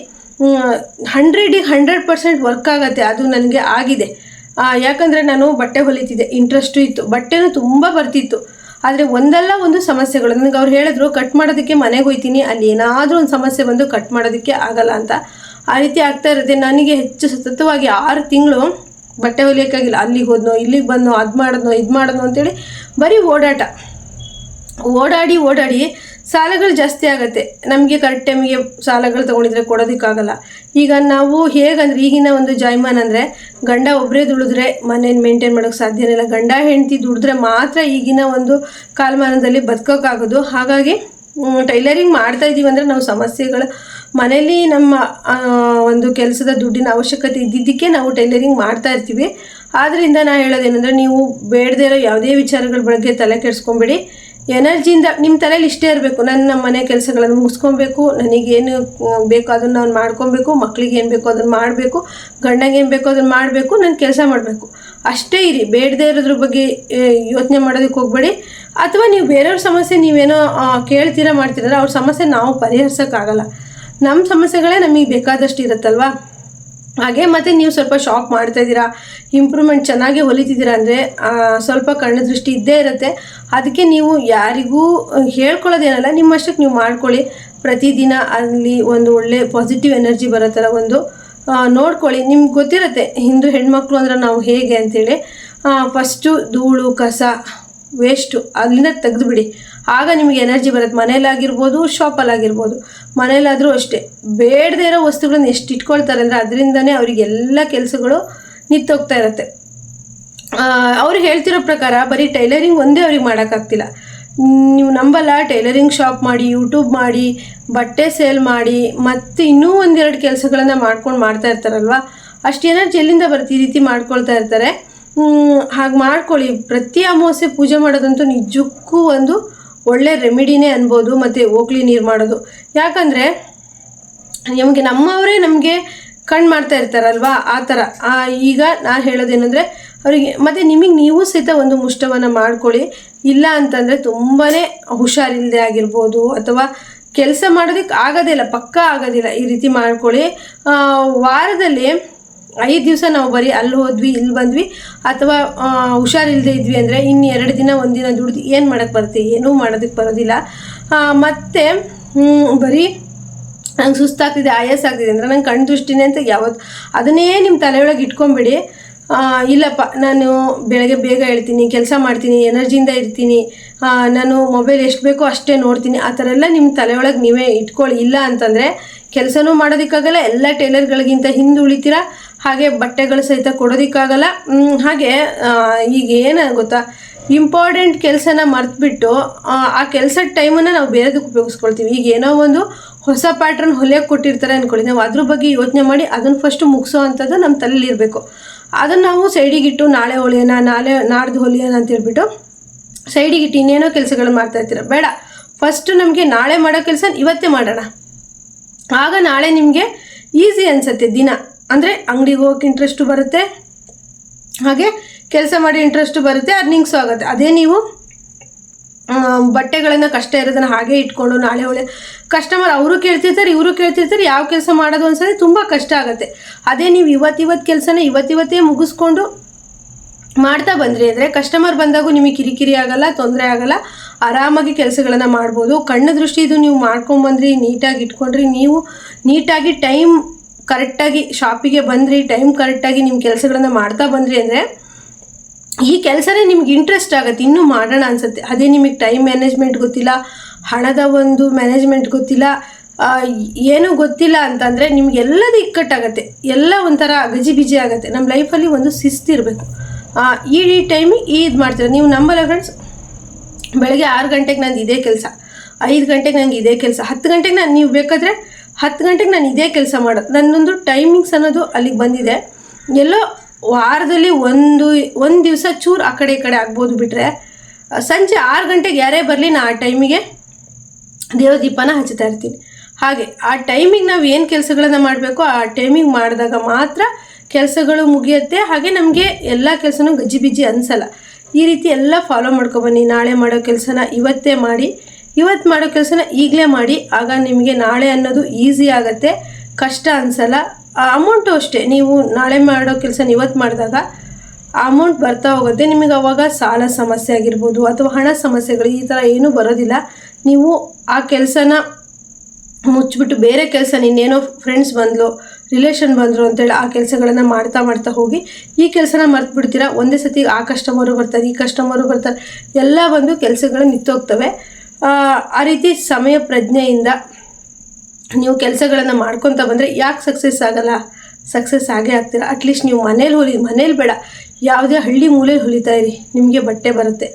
A: ಹಂಡ್ರೆಡಿಗೆ ಹಂಡ್ರೆಡ್ ಪರ್ಸೆಂಟ್ ವರ್ಕ್ ಆಗುತ್ತೆ. ಅದು ನನಗೆ ಆಗಿದೆ. ಯಾಕಂದರೆ ನಾನು ಬಟ್ಟೆ ಹೊಲಿತಿದ್ದೆ. ಇಂಟ್ರೆಸ್ಟು ಇತ್ತು. ಬಟ್ಟೆನೂ ತುಂಬ ಬರ್ತಿತ್ತು. ಆದರೆ ಒಂದಲ್ಲ ಒಂದು ಸಮಸ್ಯೆಗಳು. ನನಗೆ ಅವ್ರು ಹೇಳಿದ್ರು ಕಟ್ ಮಾಡೋದಕ್ಕೆ ಮನೆಗೆ ಹೋಯ್ತೀನಿ. ಅಲ್ಲಿ ಏನಾದರೂ ಒಂದು ಸಮಸ್ಯೆ ಬಂದು ಕಟ್ ಮಾಡೋದಕ್ಕೆ ಆಗಲ್ಲ ಅಂತ. ಆ ರೀತಿ ಆಗ್ತಾ ಇರುತ್ತೆ ನನಗೆ ಹೆಚ್ಚು ಸತತವಾಗಿ ಆರು ತಿಂಗಳು ಬಟ್ಟೆ ಹೊಲಿಯೋಕ್ಕಾಗಿಲ್ಲ. ಅಲ್ಲಿಗೆ ಹೋದ್ನೋ, ಇಲ್ಲಿಗೆ ಬಂದನೋ, ಅದು ಮಾಡಿದ್ನೋ, ಇದು ಮಾಡೋದು ಅಂತೇಳಿ ಬರೀ ಓಡಾಟ. ಓಡಾಡಿ ಓಡಾಡಿ ಸಾಲಗಳು ಜಾಸ್ತಿ ಆಗುತ್ತೆ. ನಮಗೆ ಕರೆಕ್ಟ್ ಟೈಮ್ಗೆ ಸಾಲಗಳು ತೊಗೊಂಡಿದ್ರೆ ಕೊಡೋದಕ್ಕಾಗಲ್ಲ. ಈಗ ನಾವು ಹೇಗಂದ್ರೆ, ಈಗಿನ ಒಂದು ಜಾಯ್ಮಾನ್ ಅಂದರೆ ಗಂಡ ಒಬ್ಬರೇ ದುಡಿದ್ರೆ ಮನೇನ ಮೇಂಟೈನ್ ಮಾಡೋಕ್ಕೆ ಸಾಧ್ಯನೇ ಇಲ್ಲ. ಗಂಡ ಹೆಂಡತಿ ದುಡಿದ್ರೆ ಮಾತ್ರ ಈಗಿನ ಒಂದು ಕಾಲಮಾನದಲ್ಲಿ ಬದುಕೋಕ್ಕಾಗೋದು ಹಾಗಾಗಿ ಟೈಲರಿಂಗ್ ಮಾಡ್ತಾ ಇದ್ದೀವಿ ಅಂದರೆ ನಾವು ಸಮಸ್ಯೆಗಳು ಮನೇಲಿ ನಮ್ಮ ಒಂದು ಕೆಲಸದ ದುಡ್ಡಿನ ಅವಶ್ಯಕತೆ ಇದ್ದಿದ್ದಕ್ಕೆ ನಾವು ಟೈಲರಿಂಗ್ ಮಾಡ್ತಾ ಇರ್ತೀವಿ. ಆದ್ದರಿಂದ ನಾ ಹೇಳೋದೇನೆಂದರೆ, ನೀವು ಬೇಡದೇ ಇರೋ ಯಾವುದೇ ವಿಚಾರಗಳ ಬಗ್ಗೆ ತಲೆ ಕೆಡಿಸ್ಕೊಂಬೇಡಿ. ಎನರ್ಜಿಯಿಂದ ನಿಮ್ಮ ತಲೆಯಲ್ಲಿ ಇಷ್ಟೇ ಇರಬೇಕು. ನನ್ನ ಮನೆ ಕೆಲಸಗಳನ್ನು ಮುಗಿಸ್ಕೊಬೇಕು. ನನಗೇನು ಬೇಕೋ ಅದನ್ನು ನಾನು ಮಾಡ್ಕೊಬೇಕು. ಮಕ್ಕಳಿಗೆ ಏನು ಬೇಕೋ ಅದನ್ನು ಮಾಡಬೇಕು. ಗಂಡಂಗೆ ಏನು ಬೇಕೋ ಅದನ್ನು ಮಾಡಬೇಕು. ನಾನು ಕೆಲಸ ಮಾಡಬೇಕು. ಅಷ್ಟೇ ಇರಿ. ಬೇಡದೇ ಇರೋದ್ರ ಬಗ್ಗೆ ಯೋಚನೆ ಮಾಡೋದಕ್ಕೆ ಹೋಗಬೇಡಿ. ಅಥವಾ ನೀವು ಬೇರೆಯವ್ರ ಸಮಸ್ಯೆ ನೀವೇನೋ ಕೇಳ್ತೀರಾ ಮಾಡ್ತೀರಲ್ಲ ಅವ್ರ ಸಮಸ್ಯೆ ನಾವು ಪರಿಹರಿಸೋಕ್ಕಾಗಲ್ಲ ನಮ್ಮ ಸಮಸ್ಯೆಗಳೇ ನಮಗೆ ಬೇಕಾದಷ್ಟು ಇರುತ್ತಲ್ವಾ? ಹಾಗೆ ಮತ್ತು ನೀವು ಸ್ವಲ್ಪ ಶಾಪ್ ಮಾಡ್ತಾ ಇದ್ದೀರಾ. ಇಂಪ್ರೂವ್ಮೆಂಟ್ ಚೆನ್ನಾಗಿ ಹೊಲಿತಿದ್ದೀರಾ ಅಂದರೆ ಸ್ವಲ್ಪ ಕಣ್ಣು ದೃಷ್ಟಿ ಇದ್ದೇ ಇರುತ್ತೆ. ಅದಕ್ಕೆ ನೀವು ಯಾರಿಗೂ ಹೇಳ್ಕೊಳ್ಳೋದೇನಲ್ಲ ನಿಮ್ಮಷ್ಟಕ್ಕೆ ನೀವು ಮಾಡ್ಕೊಳ್ಳಿ. ಪ್ರತಿದಿನ ಅಲ್ಲಿ ಒಂದು ಒಳ್ಳೆ ಪಾಸಿಟಿವ್ ಎನರ್ಜಿ ಬರೋ ಥರ ಒಂದು ನೋಡ್ಕೊಳ್ಳಿ. ನಿಮ್ಗೆ ಗೊತ್ತಿರುತ್ತೆ, ಹಿಂದೂ ಹೆಣ್ಮಕ್ಳು ಅಂದ್ರೆ ನಾವು ಹೇಗೆ ಅಂತೇಳಿ. ಫಸ್ಟು ಧೂಳು, ಕಸ ವೇಸ್ಟು ಅಲ್ಲಿಂದ ತೆಗೆದುಬಿಡಿ. ಆಗ ನಿಮಗೆ ಎನರ್ಜಿ ಬರುತ್ತೆ. ಮನೇಲಾಗಿರ್ಬೋದು ಶಾಪಲ್ಲಾಗಿರ್ಬೋದು ಮನೇಲಾದರೂ ಅಷ್ಟೇ. ಬೇಡದೇ ಇರೋ ವಸ್ತುಗಳನ್ನ ಎಷ್ಟು ಇಟ್ಕೊಳ್ತಾರೆ ಅಂದರೆ, ಅದರಿಂದನೇ ಅವರಿಗೆಲ್ಲ ಕೆಲಸಗಳು ನಿಂತೋಗ್ತಾ ಇರುತ್ತೆ. ಅವ್ರು ಹೇಳ್ತಿರೋ ಪ್ರಕಾರ ಬರೀ ಟೈಲರಿಂಗ್ ಒಂದೇ ಅವ್ರಿಗೆ ಮಾಡೋಕ್ಕಾಗ್ತಿಲ್ಲ ನೀವು ನಂಬಲ್ಲ, ಟೈಲರಿಂಗ್ ಶಾಪ್ ಮಾಡಿ, ಯೂಟ್ಯೂಬ್ ಮಾಡಿ, ಬಟ್ಟೆ ಸೇಲ್ ಮಾಡಿ, ಮತ್ತು ಇನ್ನೂ ಒಂದೆರಡು ಕೆಲಸಗಳನ್ನು ಮಾಡ್ಕೊಂಡು ಮಾಡ್ತಾ ಇರ್ತಾರಲ್ವ? ಅಷ್ಟು ಎನರ್ಜಿ ಎಲ್ಲಿಂದ ಬರುತ್ತೆ ಈ ರೀತಿ ಮಾಡ್ಕೊಳ್ತಾ ಇರ್ತಾರೆ. ಹಾಗೆ ಮಾಡ್ಕೊಳ್ಳಿ. ಪ್ರತಿ ಅಮಾವಾಸ್ಯೆ ಪೂಜೆ ಮಾಡೋದಂತೂ ನಿಜಕ್ಕೂ ಒಂದು ಒಳ್ಳೆ ರೆಮಿಡಿನೇ ಅನ್ಬೋದು, ಮತ್ತು ಓಕ್ಲಿ ನೀರು ಮಾಡೋದು. ಯಾಕಂದರೆ ನಮಗೆ ನಮ್ಮವರೇ ನಮಗೆ ಕಣ್ಣು ಮಾಡ್ತಾ ಇರ್ತಾರಲ್ವಾ? ಆ ಥರ. ಈಗ ನಾನು ಹೇಳೋದೇನೆಂದರೆ ಅವರಿಗೆ, ಮತ್ತು ನಿಮಗೆ ನೀವು ಸಹಿತ ಒಂದು ಮುಷ್ಟವನ್ನು ಮಾಡ್ಕೊಳ್ಳಿ. ಇಲ್ಲ ಅಂತಂದರೆ ತುಂಬಾ ಹುಷಾರಿಲ್ಲದೆ ಆಗಿರ್ಬೋದು ಅಥವಾ ಕೆಲಸ ಮಾಡೋದಕ್ಕೆ ಆಗೋದಿಲ್ಲ ಪಕ್ಕ ಆಗೋದಿಲ್ಲ ಈ ರೀತಿ ಮಾಡ್ಕೊಳ್ಳಿ. ವಾರದಲ್ಲಿ ಐದು ದಿವಸ ನಾವು ಬರೀ ಅಲ್ಲಿ ಹೋದ್ವಿ ಇಲ್ಲಿ ಬಂದ್ವಿ ಅಥವಾ ಹುಷಾರಿಲ್ಲದೆ ಇದ್ವಿ ಅಂದರೆ ಇನ್ನು ಎರಡು ದಿನ ಒಂದಿನ ದುಡ್ದು ಏನು ಮಾಡೋಕ್ಕೆ ಬರುತ್ತೆ, ಏನೂ ಮಾಡೋದಕ್ಕೆ ಬರೋದಿಲ್ಲ. ಮತ್ತು ಬರೀ ನಂಗೆ ಸುಸ್ತಾಗ್ತಿದೆ, ಆಯಾಸ ಆಗ್ತಿದೆ ಅಂದರೆ ನಂಗೆ ಕಣ್ಣು ಅಂತ ಯಾವತ್ತು ಅದನ್ನೇ ನಿಮ್ಮ ತಲೆಯೊಳಗೆ ಇಟ್ಕೊಂಬಿಡಿ ಇಲ್ಲಪ್ಪ ನಾನು ಬೆಳಗ್ಗೆ ಬೇಗ ಹೇಳ್ತೀನಿ ಕೆಲಸ ಮಾಡ್ತೀನಿ ಎನರ್ಜಿಯಿಂದ ಇರ್ತೀನಿ. ನಾನು ಮೊಬೈಲ್ ಎಷ್ಟು ಬೇಕೋ ಅಷ್ಟೇ ನೋಡ್ತೀನಿ. ಆ ಥರ ಎಲ್ಲ ನಿಮ್ಮ ತಲೆಯೊಳಗೆ ನೀವೇ ಇಟ್ಕೊಳ್ಳಿ ಇಲ್ಲ ಅಂತಂದರೆ ಕೆಲಸನೂ ಮಾಡೋದಕ್ಕಾಗಲ್ಲ ಎಲ್ಲ ಟೈಲರ್ಗಳಿಗಿಂತ ಹಿಂದೆ ಉಳಿತೀರ? ಹಾಗೆ ಬಟ್ಟೆಗಳು ಸಹಿತ ಕೊಡೋದಕ್ಕಾಗಲ್ಲ. ಹಾಗೆ ಈಗ ಏನು ಗೊತ್ತಾ? ಇಂಪಾರ್ಟೆಂಟ್ ಕೆಲಸನ ಮರ್ತುಬಿಟ್ಟು ಆ, ಆ ಕೆಲಸದ ಟೈಮನ್ನು ನಾವು ಬೇರೆದಕ್ಕೆ ಉಪಯೋಗಿಸ್ಕೊಳ್ತೀವಿ. ಈಗ ಏನೋ ಒಂದು ಹೊಸ ಪ್ಯಾಟ್ರನ್ ಹೊಲಿಯೋಕೆ ಕೊಟ್ಟಿರ್ತಾರೆ ಅಂದ್ಕೊಳ್ಳಿ ನಾವು ಅದ್ರ ಬಗ್ಗೆ ಯೋಚನೆ ಮಾಡಿ ಅದನ್ನು ಫಸ್ಟ್ ಮುಗಿಸೋ ಅಂಥದ್ದು ನಮ್ಮ ತಲೆಯಲ್ಲಿ ಇರಬೇಕು. ಅದನ್ನು ನಾವು ಸೈಡಿಗಿಟ್ಟು ನಾಳೆ ಹೊಲಿಯೋಣ ನಾಳೆ ನಾಡ್ದು ಹೊಲಿಯೋಣ ಅಂತ ಹೇಳ್ಬಿಟ್ಟು ಸೈಡಿಗಿಟ್ಟು ಇನ್ನೇನೋ ಕೆಲಸಗಳು ಮಾಡ್ತಾ ಇರ್ತೀರ. ಬೇಡ. ಫಸ್ಟ್ ನಮಗೆ ನಾಳೆ ಮಾಡೋ ಕೆಲಸ ಇವತ್ತೇ ಮಾಡೋಣ. ಆಗ ನಾಳೆ ನಿಮಗೆ ಈಸಿ ಅನಿಸುತ್ತೆ ದಿನ. ಅಂದರೆ ಅಂಗಡಿಗೆ ಹೋಗೋಕೆ ಇಂಟ್ರೆಸ್ಟು ಬರುತ್ತೆ. ಹಾಗೆ ಕೆಲಸ ಮಾಡಿ ಇಂಟ್ರೆಸ್ಟು ಬರುತ್ತೆ ಅರ್ನಿಂಗ್ಸು ಆಗುತ್ತೆ. ಅದೇ ನೀವು ಬಟ್ಟೆಗಳನ್ನು ಕಷ್ಟ ಇರೋದನ್ನು ಹಾಗೆ ಇಟ್ಕೊಂಡು ನಾಳೆ ಒಳ್ಳೆ ಕಸ್ಟಮರ್ ಅವರು ಕೇಳ್ತಿರ್ತಾರೆ, ಇವರು ಕೇಳ್ತಿರ್ತಾರೆ, ಯಾವ ಕೆಲಸ ಮಾಡೋದು ಅನ್ಸರಿ ತುಂಬ ಕಷ್ಟ ಆಗುತ್ತೆ. ಅದೇ ನೀವು ಇವತ್ತಿವತ್ತು ಕೆಲಸನ ಇವತ್ತಿವತ್ತೇ ಮುಗಿಸ್ಕೊಂಡು ಮಾಡ್ತಾ ಬಂದ್ರಿ ಅಂದರೆ ಕಸ್ಟಮರ್ ಬಂದಾಗೂ ನಿಮಗೆ ಕಿರಿಕಿರಿ ಆಗಲ್ಲ, ತೊಂದರೆ ಆಗಲ್ಲ, ಆರಾಮಾಗಿ ಕೆಲಸಗಳನ್ನು ಮಾಡ್ಬೋದು. ಕಣ್ಣು ದೃಷ್ಟಿ ಇದು ನೀವು ಮಾಡ್ಕೊಂಬಂದ್ರಿ ನೀಟಾಗಿ ಇಟ್ಕೊಂಡ್ರಿ, ನೀವು ನೀಟಾಗಿ ಟೈಮ್ ಕರೆಕ್ಟಾಗಿ ಶಾಪಿಗೆ ಬಂದ್ರಿ ಟೈಮ್ ಕರೆಕ್ಟಾಗಿ ನಿಮ್ಮ ಕೆಲಸಗಳನ್ನು ಮಾಡ್ತಾ ಬಂದ್ರಿ ಅಂದರೆ ಈ ಕೆಲಸನೇ ನಿಮ್ಗೆ ಇಂಟ್ರೆಸ್ಟ್ ಆಗುತ್ತೆ, ಇನ್ನೂ ಮಾಡೋಣ ಅನ್ಸುತ್ತೆ. ಅದೇ ನಿಮಗೆ ಟೈಮ್ ಮ್ಯಾನೇಜ್ಮೆಂಟ್ ಗೊತ್ತಿಲ್ಲ, ಹಣದ ಒಂದು ಮ್ಯಾನೇಜ್ಮೆಂಟ್ ಗೊತ್ತಿಲ್ಲ ಏನೂ ಗೊತ್ತಿಲ್ಲ ಅಂತಂದರೆ ನಿಮ್ಗೆ ಎಲ್ಲದೂ ಇಕ್ಕಟ್ಟಾಗತ್ತೆ. ಎಲ್ಲ ಒಂಥರ ಗಜಿಬಿಜಿ ಆಗುತ್ತೆ. ನಮ್ಮ ಲೈಫಲ್ಲಿ ಒಂದು ಶಿಸ್ತಿರಬೇಕು ಈ ಟೈಮಿಗೆ ಇದು ಮಾಡ್ತೀರ. ನೀವು ನಂಬಲ್ಲ ಫ್ರೆಂಡ್ಸ್ ಬೆಳಗ್ಗೆ ಆರು ಗಂಟೆಗೆ ನಂದು ಇದೇ ಕೆಲಸ. ಐದು ಗಂಟೆಗೆ ನಂಗೆ ಇದೇ ಕೆಲಸ. ಹತ್ತು ಗಂಟೆಗೆ ನಾನು, ನೀವು ಬೇಕಾದರೆ ಹತ್ತು ಗಂಟೆಗೆ ನಾನು ಇದೇ ಕೆಲಸ ಮಾಡೋದು. ನನ್ನೊಂದು ಟೈಮಿಂಗ್ಸ್ ಅನ್ನೋದು ಅಲ್ಲಿಗೆ ಬಂದಿದೆ. ಎಲ್ಲೋ ವಾರದಲ್ಲಿ ಒಂದು ಒಂದು ದಿವಸ ಚೂರು ಆ ಕಡೆ ಈ ಕಡೆ ಆಗ್ಬೋದು ಬಿಟ್ಟರೆ ಸಂಜೆ ಆರು ಗಂಟೆಗೆ ಯಾರೇ ಬರಲಿ ನಾನು ಆ ಟೈಮಿಗೆ ದೇವ್ರ ದೀಪನ ಹಚ್ಚುತ್ತಾ ಇರ್ತೀನಿ. ಹಾಗೆ ಆ ಟೈಮಿಗೆ ನಾವು ಏನು ಕೆಲಸಗಳನ್ನ ಮಾಡಬೇಕು ಆ ಟೈಮಿಗೆ ಮಾಡಿದಾಗ ಮಾತ್ರ ಕೆಲಸಗಳು ಮುಗಿಯುತ್ತೆ. ಹಾಗೆ ನಮಗೆ ಎಲ್ಲ ಕೆಲಸನೂ ಗಜಿಬಿಜಿ ಅನಿಸಲ್ಲ. ಈ ರೀತಿ ಎಲ್ಲ ಫಾಲೋ ಮಾಡ್ಕೊಬನ್ನಿ ನಾಳೆ ಮಾಡೋ ಕೆಲಸನ ಇವತ್ತೇ ಮಾಡಿ, ಇವತ್ತು ಮಾಡೋ ಕೆಲಸನ ಈಗಲೇ ಮಾಡಿ. ಆಗ ನಿಮಗೆ ನಾಳೆ ಅನ್ನೋದು ಈಸಿ ಆಗುತ್ತೆ. ಕಷ್ಟ ಅನಿಸಲ್ಲ. ಅಮೌಂಟು ಅಷ್ಟೇ. ನೀವು ನಾಳೆ ಮಾಡೋ ಕೆಲಸ ಇವತ್ತು ಮಾಡಿದಾಗ ಆ ಅಮೌಂಟ್ ಬರ್ತಾ ಹೋಗುತ್ತೆ. ನಿಮಗೆ ಅವಾಗ ಸಾಲ ಸಮಸ್ಯೆ ಆಗಿರ್ಬೋದು ಅಥವಾ ಹಣ ಸಮಸ್ಯೆಗಳು ಈ ಥರ ಏನೂ ಬರೋದಿಲ್ಲ. ನೀವು ಆ ಕೆಲಸನ ಮುಚ್ಚಿಬಿಟ್ಟು ಬೇರೆ ಕೆಲಸ, ಇನ್ನೇನೋ ಫ್ರೆಂಡ್ಸ್ ಬಂದ್ಲು ರಿಲೇಷನ್ ಬಂದರು ಅಂತೇಳಿ ಆ ಕೆಲಸಗಳನ್ನು ಮಾಡ್ತಾ ಮಾಡ್ತಾ ಹೋಗಿ ಈ ಕೆಲಸನ ಮರ್ತು ಬಿಡ್ತೀರಾ? ಒಂದೇ ಸತಿ ಆ ಕಸ್ಟಮರು ಬರ್ತಾರೆ, ಈ ಕಸ್ಟಮರು ಬರ್ತಾರೆ. ಎಲ್ಲ ಬಂದು ಕೆಲಸಗಳು ನಿಂತೋಗ್ತವೆ. ಆ ರೀತಿ ಸಮಯ ಪ್ರಜ್ಞೆಯಿಂದ ನೀವು ಕೆಲಸಗಳನ್ನು ಮಾಡ್ಕೊತ ಬಂದರೆ ಯಾಕೆ ಸಕ್ಸಸ್ ಆಗಲ್ಲ? ಸಕ್ಸಸ್ ಆಗೇ ಆಗ್ತೀರ? ಅಟ್ಲೀಸ್ಟ್ ನೀವು ಮನೇಲಿ ಹೊಲಿ ಮನೇಲಿ ಬೇಡ. ಯಾವುದೇ ಹಳ್ಳಿ ಮೂಲೆಯಲ್ಲಿ ಹೊಲಿತಾ ಇರಿ. ನಿಮಗೆ ಬಟ್ಟೆ ಬರುತ್ತೆ.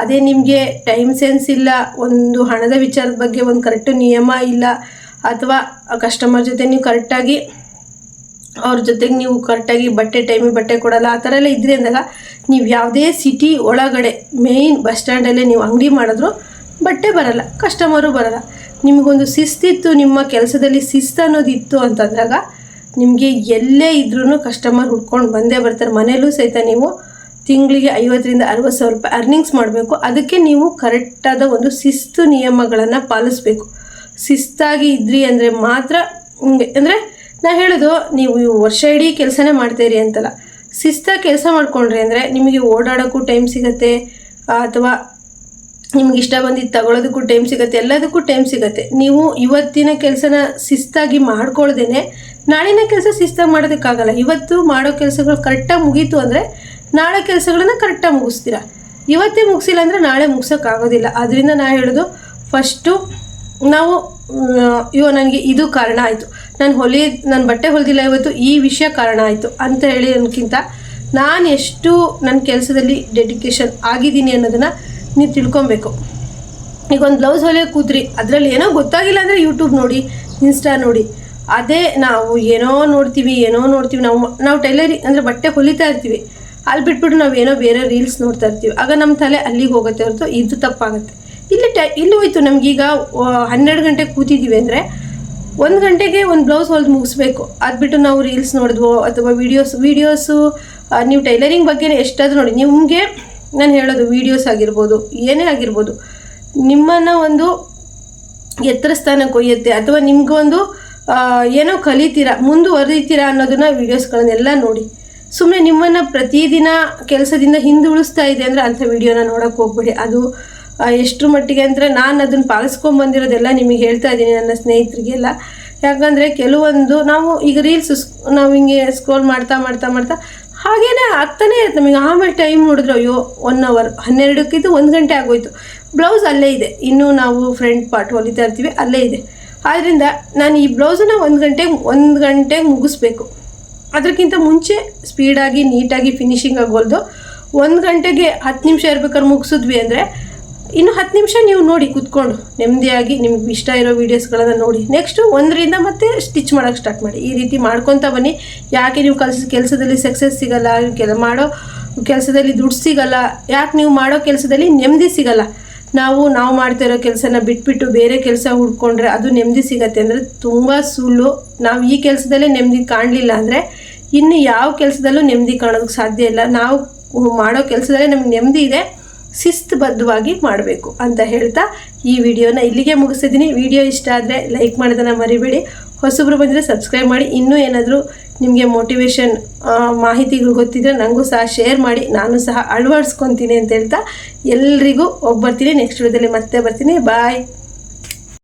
A: ಅದೇ ನಿಮಗೆ ಟೈಮ್ ಸೆನ್ಸ್ ಇಲ್ಲ, ಒಂದು ಹಣದ ವಿಚಾರದ ಬಗ್ಗೆ ಒಂದು ಕರೆಕ್ಟ್ ನಿಯಮ ಇಲ್ಲ, ಅಥವಾ ಕಸ್ಟಮರ್ ಜೊತೆ ನೀವು ಕರೆಕ್ಟಾಗಿ ಅವ್ರ ಜೊತೆಗೆ ನೀವು ಕರೆಕ್ಟಾಗಿ ಬಟ್ಟೆ ಟೈಮಿಗೆ ಬಟ್ಟೆ ಕೊಡಲ್ಲ, ಆ ಥರ ಎಲ್ಲ ಇದ್ರಿ ಅಂದಾಗ ನೀವು ಯಾವುದೇ ಸಿಟಿ ಒಳಗಡೆ ಮೇಯ್ನ್ ಬಸ್ ಸ್ಟ್ಯಾಂಡಲ್ಲೇ ನೀವು ಅಂಗಡಿ ಮಾಡಿದ್ರು ಬಟ್ಟೆ ಬರಲ್ಲ ಕಸ್ಟಮರು ಬರಲ್ಲ. ನಿಮಗೊಂದು ಶಿಸ್ತಿತ್ತು, ನಿಮ್ಮ ಕೆಲಸದಲ್ಲಿ ಶಿಸ್ತು ಅನ್ನೋದಿತ್ತು ಅಂತಂದಾಗ ನಿಮಗೆ ಎಲ್ಲೇ ಇದ್ರೂ ಕಸ್ಟಮರ್ ಹುಡ್ಕೊಂಡು ಬಂದೇ ಬರ್ತಾರೆ. ಮನೇಲೂ ಸಹಿತ ನೀವು ತಿಂಗಳಿಗೆ ಐವತ್ತರಿಂದ ಅರವತ್ತು ಸಾವಿರ ರೂಪಾಯಿ ಅರ್ನಿಂಗ್ಸ್ ಮಾಡಬೇಕು. ಅದಕ್ಕೆ ನೀವು ಕರೆಕ್ಟಾದ ಒಂದು ಶಿಸ್ತು ನಿಯಮಗಳನ್ನು ಪಾಲಿಸ್ಬೇಕು. ಶಿಸ್ತಾಗಿ ಇದ್ರಿ ಅಂದರೆ ಮಾತ್ರ ಅಂದರೆ ನಾ ಹೇಳೋದು ನೀವು ವರ್ಷ ಇಡೀ ಕೆಲಸನೇ ಮಾಡ್ತೀರಿ ಅಂತಲ್ಲ. ಶಿಸ್ತಾಗಿ ಕೆಲಸ ಮಾಡಿಕೊಂಡ್ರಿ ಅಂದರೆ ನಿಮಗೆ ಓಡಾಡೋಕ್ಕೂ ಟೈಮ್ ಸಿಗತ್ತೆ, ಅಥವಾ ನಿಮ್ಗೆ ಇಷ್ಟ ಬಂದಿದ್ದು ತಗೊಳ್ಳೋದಕ್ಕೂ ಟೈಮ್ ಸಿಗುತ್ತೆ, ಎಲ್ಲದಕ್ಕೂ ಟೈಮ್ ಸಿಗುತ್ತೆ. ನೀವು ಇವತ್ತಿನ ಕೆಲಸನ ಶಿಸ್ತಾಗಿ ಮಾಡ್ಕೊಳ್ದೇನೆ, ನಾಳಿನ ಕೆಲಸ ಶಿಸ್ತಾಗಿ ಮಾಡೋದಕ್ಕಾಗಲ್ಲ. ಇವತ್ತು ಮಾಡೋ ಕೆಲಸಗಳು ಕರೆಕ್ಟಾಗಿ ಮುಗೀತು ಅಂದರೆ ನಾಳೆ ಕೆಲಸಗಳನ್ನ ಕರೆಕ್ಟಾಗಿ ಮುಗಿಸ್ತೀರಾ. ಇವತ್ತೇ ಮುಗಿಸಿಲ್ಲ ಅಂದರೆ ನಾಳೆ ಮುಗಿಸೋಕ್ಕಾಗೋದಿಲ್ಲ. ಅದರಿಂದ ನಾ ಹೇಳೋದು ಫಸ್ಟು ನಾವು ಅಯ್ಯೋ ನನಗೆ ಇದು ಕಾರಣ ಆಯಿತು. ನಾನು ಹೊಲಿ, ನಾನು ಬಟ್ಟೆ ಹೊಲಿದಿಲ್ಲ ಇವತ್ತು, ಈ ವಿಷಯ ಕಾರಣ ಆಯಿತು ಅಂತ ಹೇಳಿ ಅನ್ನೋಕ್ಕಿಂತ ನಾನು ಎಷ್ಟು ನನ್ನ ಕೆಲಸದಲ್ಲಿ ಡೆಡಿಕೇಶನ್ ಆಗಿದ್ದೀನಿ ಅನ್ನೋದನ್ನು ನೀವು ತಿಳ್ಕೊಬೇಕು. ಈಗ ಒಂದು ಬ್ಲೌಸ್ ಹೊಲಿಯೋಕೆ ಕೂತ್ರಿ, ಅದರಲ್ಲಿ ಏನೋ ಗೊತ್ತಾಗಿಲ್ಲ ಅಂದರೆ ಯೂಟ್ಯೂಬ್ ನೋಡಿ ಇನ್ಸ್ಟಾ ನೋಡಿ. ಅದೇ ನಾವು ಏನೋ ನೋಡ್ತೀವಿ ಏನೋ ನೋಡ್ತೀವಿ, ನಾವು ನಾವು ಟೈಲರಿಂಗ್ ಅಂದರೆ ಬಟ್ಟೆ ಹೊಲಿತಾ ಇರ್ತೀವಿ. ಅಲ್ಲಿ ಬಿಟ್ಬಿಟ್ಟು ನಾವು ಏನೋ ಬೇರೆ ರೀಲ್ಸ್ ನೋಡ್ತಾ ಇರ್ತೀವಿ. ಆಗ ನಮ್ಮ ತಲೆ ಅಲ್ಲಿಗೆ ಹೋಗುತ್ತೆ ಹೊರತು ಇದು ತಪ್ಪಾಗುತ್ತೆ. ಇಲ್ಲಿ ಟೈ, ಇಲ್ಲಿ ಹೋಯ್ತು ನಮಗೀಗ ಹನ್ನೆರಡು ಗಂಟೆಗೆ ಕೂತಿದ್ದೀವಿ ಅಂದರೆ ಒಂದು ಗಂಟೆಗೆ ಒಂದು ಬ್ಲೌಸ್ ಹೊಲ್ದು ಮುಗಿಸ್ಬೇಕು. ಅದು ಬಿಟ್ಟು ನಾವು ರೀಲ್ಸ್ ನೋಡಿದ್ವೋ, ಅಥವಾ ವೀಡಿಯೋಸ್ ವೀಡಿಯೋಸು ನೀವು ಟೈಲರಿಂಗ್ ಬಗ್ಗೆ ಎಷ್ಟಾದರೂ ನೋಡಿ. ನಿಮಗೆ ನಾನು ಹೇಳೋದು ವೀಡಿಯೋಸ್ ಆಗಿರ್ಬೋದು, ಏನೇ ಆಗಿರ್ಬೋದು, ನಿಮ್ಮನ್ನು ಒಂದು ಎತ್ತರ ಸ್ಥಾನಕ್ಕೆ ಒಯ್ಯುತ್ತೆ, ಅಥವಾ ನಿಮ್ಗೊಂದು ಏನೋ ಕಲಿತೀರಾ, ಮುಂದುವರಿತೀರಾ ಅನ್ನೋದನ್ನ ವೀಡಿಯೋಸ್ಗಳನ್ನೆಲ್ಲ ನೋಡಿ. ಸುಮ್ಮನೆ ನಿಮ್ಮನ್ನು ಪ್ರತಿದಿನ ಕೆಲಸದಿಂದ ಹಿಂದುಳಿಸ್ತಾ ಇದೆ ಅಂದರೆ ಅಂಥ ವೀಡಿಯೋನ ನೋಡೋಕೆ ಹೋಗ್ಬೇಡಿ. ಅದು ಎಷ್ಟು ಮಟ್ಟಿಗೆ ಅಂದರೆ ನಾನು ಅದನ್ನು ಪಾಲಿಸ್ಕೊಂಬಂದಿರೋದೆಲ್ಲ ನಿಮಗೆ ಹೇಳ್ತಾ ಇದ್ದೀನಿ ನನ್ನ ಸ್ನೇಹಿತರಿಗೆಲ್ಲ. ಯಾಕಂದರೆ ಕೆಲವೊಂದು, ನಾವು ಈಗ ರೀಲ್ಸ್ ನಾವು ಹಿಂಗೆ ಸ್ಕ್ರೋಲ್ ಮಾಡ್ತಾ ಮಾಡ್ತಾ ಮಾಡ್ತಾ ಹಾಗೇನೆ ಆಗ್ತಾನೆ ಇರುತ್ತೆ. ನಮಗೆ ಆಮೇಲೆ ಟೈಮ್ ನೋಡಿದ್ರೆ ಅಯ್ಯೋ ಒನ್ ಅವರ್ ಹನ್ನೆರಡಕ್ಕಿದ್ದು ಒಂದು ಗಂಟೆ ಆಗೋಯ್ತು. ಬ್ಲೌಸ್ ಅಲ್ಲೇ ಇದೆ. ಇನ್ನೂ ನಾವು ಫ್ರಂಟ್ ಪಾರ್ಟ್ ಹೊಲಿತಾ ಇರ್ತೀವಿ, ಅಲ್ಲೇ ಇದೆ. ಆದ್ದರಿಂದ ನಾನು ಈ ಬ್ಲೌಸನ್ನು ಒಂದು ಗಂಟೆಗೆ ಒಂದು ಗಂಟೆಗೆ ಮುಗಿಸ್ಬೇಕು. ಅದಕ್ಕಿಂತ ಮುಂಚೆ ಸ್ಪೀಡಾಗಿ ನೀಟಾಗಿ ಫಿನಿಶಿಂಗ್ ಆಗೋಲ್ದು. ಒಂದು ಗಂಟೆಗೆ ಹತ್ತು ನಿಮಿಷ ಇರ್ಬೇಕಾದ್ರೆ ಮುಗಿಸಿದ್ವಿ ಅಂದರೆ ಇನ್ನು ಹತ್ತು ನಿಮಿಷ ನೀವು ನೋಡಿ ಕುತ್ಕೊಂಡು ನೆಮ್ಮದಿಯಾಗಿ ನಿಮ್ಗೆ ಇಷ್ಟ ಇರೋ ವೀಡಿಯೋಸ್ಗಳನ್ನು ನೋಡಿ. ನೆಕ್ಸ್ಟು ಒಂದರಿಂದ ಮತ್ತೆ ಸ್ಟಿಚ್ ಮಾಡೋಕ್ಕೆ ಸ್ಟಾರ್ಟ್ ಮಾಡಿ. ಈ ರೀತಿ ಮಾಡ್ಕೊತಾ ಬನ್ನಿ. ಯಾಕೆ ನೀವು ಕಲ್ಸ ಕೆಲಸದಲ್ಲಿ ಸಕ್ಸಸ್ ಸಿಗಲ್ಲ ಕೆಲ ಮಾಡೋ ಕೆಲಸದಲ್ಲಿ ದುಡ್ಡು ಸಿಗಲ್ಲ, ಯಾಕೆ ನೀವು ಮಾಡೋ ಕೆಲಸದಲ್ಲಿ ನೆಮ್ಮದಿ ಸಿಗಲ್ಲ? ನಾವು ನಾವು ಮಾಡ್ತಾ ಇರೋ ಕೆಲಸನ ಬಿಟ್ಬಿಟ್ಟು ಬೇರೆ ಕೆಲಸ ಹುಡ್ಕೊಂಡ್ರೆ ಅದು ನೆಮ್ಮದಿ ಸಿಗತ್ತೆ ಅಂದರೆ ತುಂಬ ಸುಳ್ಳು. ನಾವು ಈ ಕೆಲಸದಲ್ಲೇ ನೆಮ್ಮದಿ ಕಾಣಲಿಲ್ಲ ಅಂದರೆ ಇನ್ನು ಯಾವ ಕೆಲಸದಲ್ಲೂ ನೆಮ್ಮದಿ ಕಾಣೋದಕ್ಕೆ ಸಾಧ್ಯ ಇಲ್ಲ. ನಾವು ಮಾಡೋ ಕೆಲಸದಲ್ಲೇ ನಮ್ಗೆ ನೆಮ್ಮದಿ ಇದೆ. ಶಿಸ್ತುಬದ್ಧವಾಗಿ ಮಾಡಬೇಕು ಅಂತ ಹೇಳ್ತಾ ಈ ವಿಡಿಯೋನ ಇಲ್ಲಿಗೆ ಮುಗಿಸಿದ್ದೀನಿ. ವಿಡಿಯೋ ಇಷ್ಟ ಆದರೆ ಲೈಕ್ ಮಾಡೋದನ್ನು ಮರಿಬೇಡಿ. ಹೊಸಬ್ರು ಬಂದರೆ ಸಬ್ಸ್ಕ್ರೈಬ್ ಮಾಡಿ. ಇನ್ನೂ ಏನಾದರೂ ನಿಮಗೆ ಮೋಟಿವೇಶನ್ ಮಾಹಿತಿಗಳು ಗೊತ್ತಿದ್ರೆ ನನಗೂ ಸಹ ಶೇರ್ ಮಾಡಿ. ನಾನು ಸಹ ಅಳವಡಿಸ್ಕೊತೀನಿ ಅಂತ ಹೇಳ್ತಾ ಎಲ್ರಿಗೂ ಹೋಗಿ ಬರ್ತೀನಿ ನೆಕ್ಸ್ಟ್ ವಿಡಿಯೋದಲ್ಲಿ ಮತ್ತೆ ಬರ್ತೀನಿ. ಬಾಯ್